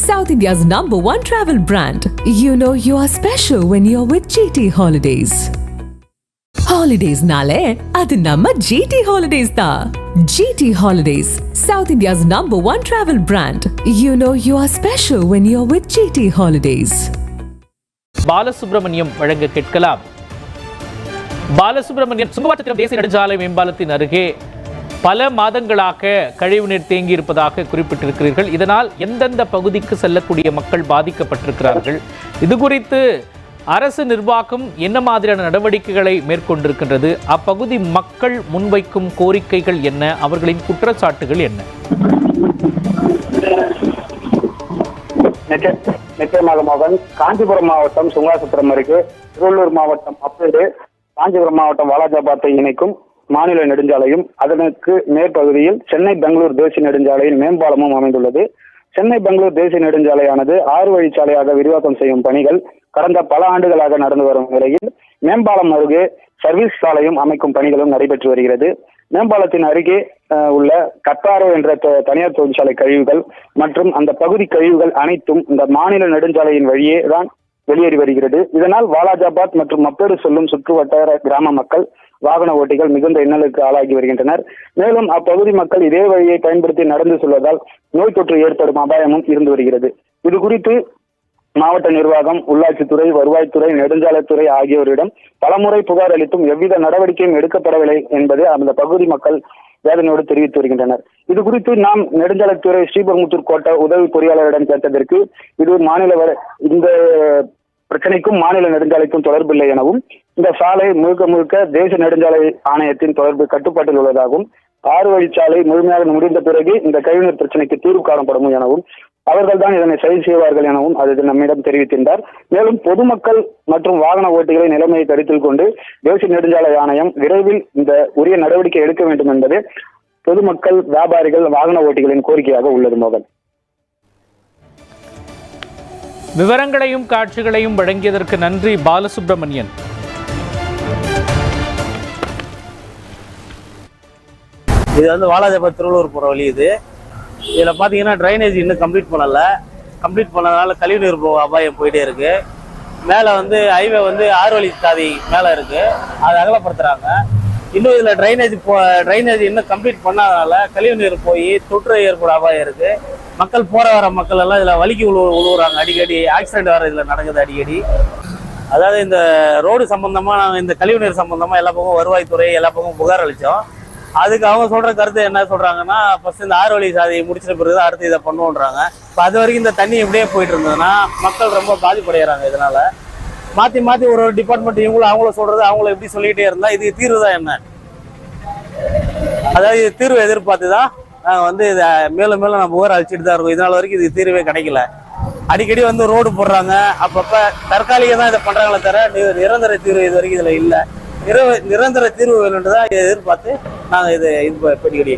South India's number one travel brand. You know you are special when you're with GT Holidays. Holidays nale, அது நம்ம GT Holidays தான். GT Holidays, South India's number one travel brand. You know you are special when you're with GT Holidays. Balasubramaniam வழங்க கேட்கலாம் பாலசுப்ரமணியம் சுங்கவாட்டத்திரம் தேசிய நெடுஞ்சாலை மேம்பாலத்தின் அருகே பல மாதங்களாக கழிவுநீர் தேங்கி இருப்பதாக குறிப்பிட்டிருக்கிறீர்கள். இதனால் எந்தெந்த பகுதிக்கு செல்லக்கூடிய மக்கள் பாதிக்கப்பட்டிருக்கிறார்கள்? இது குறித்து அரசு நிர்வாகம் என்ன மாதிரியான நடவடிக்கைகளை மேற்கொண்டிருக்கின்றது? அப்பகுதி மக்கள் முன்வைக்கும் கோரிக்கைகள் என்ன? அவர்களின் குற்றச்சாட்டுகள் என்ன? நிச்சயமாக மோகன் காஞ்சிபுரம் மாவட்டம் சுங்காசுத்திரம் அருகே திருவள்ளூர் மாவட்டம் அப்பேடு காஞ்சிபுரம் மாவட்டம் வாலாஜாபாத்தை இணைக்கும் மாநில நெடுஞ்சாலையும் அதனுக்கு மேற்பகுதியில் சென்னை பெங்களூர் தேசிய நெடுஞ்சாலையின் மேம்பாலமும் அமைந்துள்ளது. சென்னை பெங்களூர் தேசிய நெடுஞ்சாலையானது ஆறு வழிச்சாலையாக விரிவாக்கம் செய்யும் பணிகள் கடந்த பல ஆண்டுகளாக நடந்து வரும் நிலையில் மேம்பாலம் அருகே சர்வீஸ் சாலையும் அமைக்கும் பணிகளும் நடைபெற்று வருகிறது. மேம்பாலத்தின் அருகே உள்ள கத்தாரோ என்ற த- தனியார் தொழிற்சாலை கழிவுகள் மற்றும் அந்த பகுதி கழிவுகள் அனைத்தும் இந்த மாநில நெடுஞ்சாலையின் வழியே தான் வெளியேறி வருகிறது. இதனால் வாலாஜாபாத் மற்றும் மப்பேடு செல்லும் சுற்றுவட்டார கிராம மக்கள் வாகன ஓட்டிகள் மிகுந்த இன்னலுக்கு ஆளாகி வருகின்றனர். மேலும் அப்பகுதி மக்கள் இதே வழியை பயன்படுத்தி நடந்து செல்வதால் நோய் தொற்று ஏற்படும் அபாயமும் இருந்து வருகிறது. இது குறித்து மாவட்ட நிர்வாகம் உள்ளாட்சித்துறை வருவாய்த்துறை நெடுஞ்சாலைத்துறை ஆகியோரிடம் பலமுறை புகார் அளித்தும் எவ்வித நடவடிக்கையும் எடுக்கப்படவில்லை என்பது அந்த பகுதி மக்கள் வேதனையோடு தெரிவித்து வருகின்றனர். இது குறித்து நாம் நெடுஞ்சாலைத்துறை ஸ்ரீபெரும்புத்தூர் கோட்ட உதவி பொறியாளரிடம் கேட்டதற்கு இது மாநில இந்த பிரச்சனைக்கும் மாநில நெடுஞ்சாலைக்கும் தொடர்பில்லை எனவும் இந்த சாலை முழுக்க முழுக்க தேசிய நெடுஞ்சாலை ஆணையத்தின் தொடர்பு கட்டுப்பாட்டில் உள்ளதாகவும் ஆறு வழிச்சாலை முழுமையாக முடிந்த பிறகு இந்த கழிவுநீர் பிரச்சனைக்கு தீர்வு காணப்படும் எனவும் அவர்கள் தான் இதனை சரி செய்வார்கள் எனவும் அது நம்மிடம் தெரிவித்திருந்தார். மேலும் பொதுமக்கள் மற்றும் வாகன ஓட்டிகளை நிலைமையை கருத்தில் கொண்டு தேசிய நெடுஞ்சாலை ஆணையம் விரைவில் இந்த உரிய நடவடிக்கை எடுக்க வேண்டும் என்பது பொதுமக்கள் வியாபாரிகள் வாகன ஓட்டிகளின் கோரிக்கையாக உள்ளது மோகன். விவரங்களையும் காட்சிகளையும் வழங்கியதற்கு நன்றி பாலசுப்ரமணியன். இது வந்து வாலாஜாபாத் திருவள்ளூர் போகிற வழி இது. இதில் பார்த்தீங்கன்னா ட்ரைனேஜ் இன்னும் கம்ப்ளீட் பண்ணலை. கம்ப்ளீட் பண்ணதுனால கழிவுநீர் போ அபாயம் போயிட்டே இருக்கு. மேலே வந்து ஹைவே வந்து ஆறு வழி சாதி மேலே இருக்கு. அதை அகலப்படுத்துகிறாங்க இன்னும் இதில் ட்ரைனேஜ் போ ட்ரைனேஜ் இன்னும் கம்ப்ளீட் பண்ணாதனால கழிவுநீர் போய் தொற்று ஏற்பட அபாயம் இருக்குது மக்கள் போற வர மக்கள் எல்லாம் இதில் வலிக்கு உழு உழுவுறாங்க. அடிக்கடி ஆக்சிடென்ட் வர இதில் நடக்குது அடிக்கடி. அதாவது இந்த ரோடு சம்பந்தமா நாங்கள் இந்த கழிவுநீர் சம்பந்தமா எல்லா பக்கம் வருவாய்த்துறை எல்லா பக்கம் புகார் அளித்தோம் அதுக்கு அவங்க சொல்ற கருத்து என்ன சொல்றாங்கன்னா ஃபர்ஸ்ட் இந்த ஆறு வழி சாதியை முடிச்சிட்ட பிறகு தான் அடுத்து இதை பண்ணுவோன்றாங்க. இப்போ அது வரைக்கும் இந்த தண்ணி இப்படியே போயிட்டு இருந்ததுன்னா மக்கள் ரொம்ப பாதிப்படைகிறாங்க இதனால. மாத்தி மாத்தி ஒரு ஒரு டிபார்ட்மெண்ட் இவங்களும் அவங்களும் சொல்றது அவங்களும் எப்படி சொல்லிக்கிட்டே இருந்தா இதுக்கு தீர்வு தான் என்ன? அதாவது இது தீர்வு எதிர்பார்த்து தான் வந்து இதை மேலும் மேலும் நம்ம ஊர் அழிச்சிட்டு தான் இருக்கோம். இதனால வரைக்கும் இது தீர்வே கிடைக்கல. அடிக்கடி வந்து ரோடு போடுறாங்க. அப்பப்ப தற்காலிக தான் இதை பண்றாங்களே தவிர நி- நிரந்தர தீர்வு இது வரைக்கும் இதுல இல்லை. நிர நிரந்தர தீர்வு வேணும்னு தான் இதை எதிர்பார்த்து நாங்கள் இது இது பண்ணிக்கிட்டு